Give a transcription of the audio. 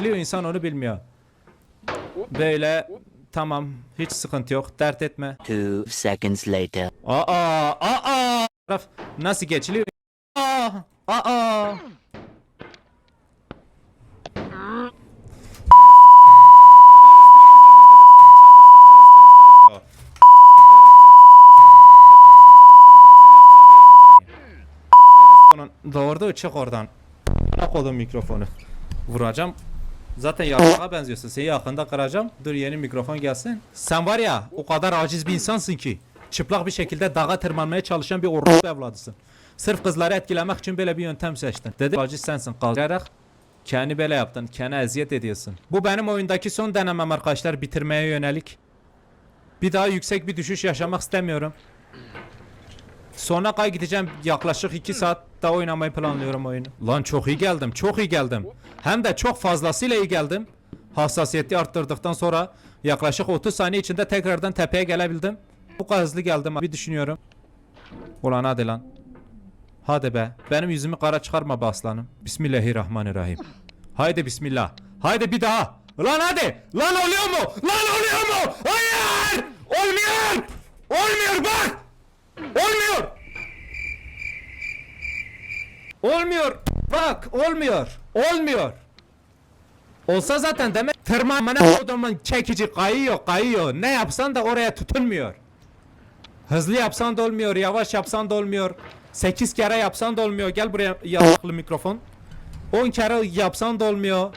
geçiliyor insan onu bilmiyor. Böyle tamam hiç sıkıntı yok dert etme. Two seconds later. Aa aa Raf, nasıl geçiliyor? Aa aa Doğurdu çık oradan. Bırak oğlum mikrofonu. Vuracağım. Zaten yarışa benziyorsun. Seni yakında kıracağım. Dur yeni mikrofon gelsin. Sen var ya o kadar aciz bir insansın ki. Çıplak bir şekilde dağa tırmanmaya çalışan bir orospu evladısın. Sırf kızları etkilemek için böyle bir yöntem seçtin. Dedi aciz sensin kalarak. Kendi böyle yaptın. Kendi eziyet ediyorsun. Bu benim oyundaki son denemem arkadaşlar bitirmeye yönelik. Bir daha yüksek bir düşüş yaşamak istemiyorum. Sonra kay gideceğim yaklaşık 2 saat daha oynamayı planlıyorum oyunu. Lan çok iyi geldim çok iyi geldim. Hem de çok fazlasıyla iyi geldim. Hassasiyeti arttırdıktan sonra yaklaşık 30 saniye içinde tekrardan tepeye gelebildim. Bu kadar hızlı geldim bir düşünüyorum. Ulan hadi lan. Hadi be. Benim yüzümü kara çıkarma be aslanım. Bismillahirrahmanirrahim. Haydi bismillah. Haydi bir daha. Lan hadi. Lan oluyor mu? Lan oluyor mu? Hayır. Olmuyor. Olmuyor bak. Olmuyor. Olmuyor. Bak olmuyor. Olmuyor. Olsa zaten demek tırmanmana kodumun çekici kayıyor kayıyor. Ne yapsan da oraya tutunmuyor. Hızlı yapsan da olmuyor, yavaş yapsan da olmuyor. 8 kere yapsan da olmuyor. Gel buraya yasaklı mikrofon. 10 kere yapsan da olmuyor.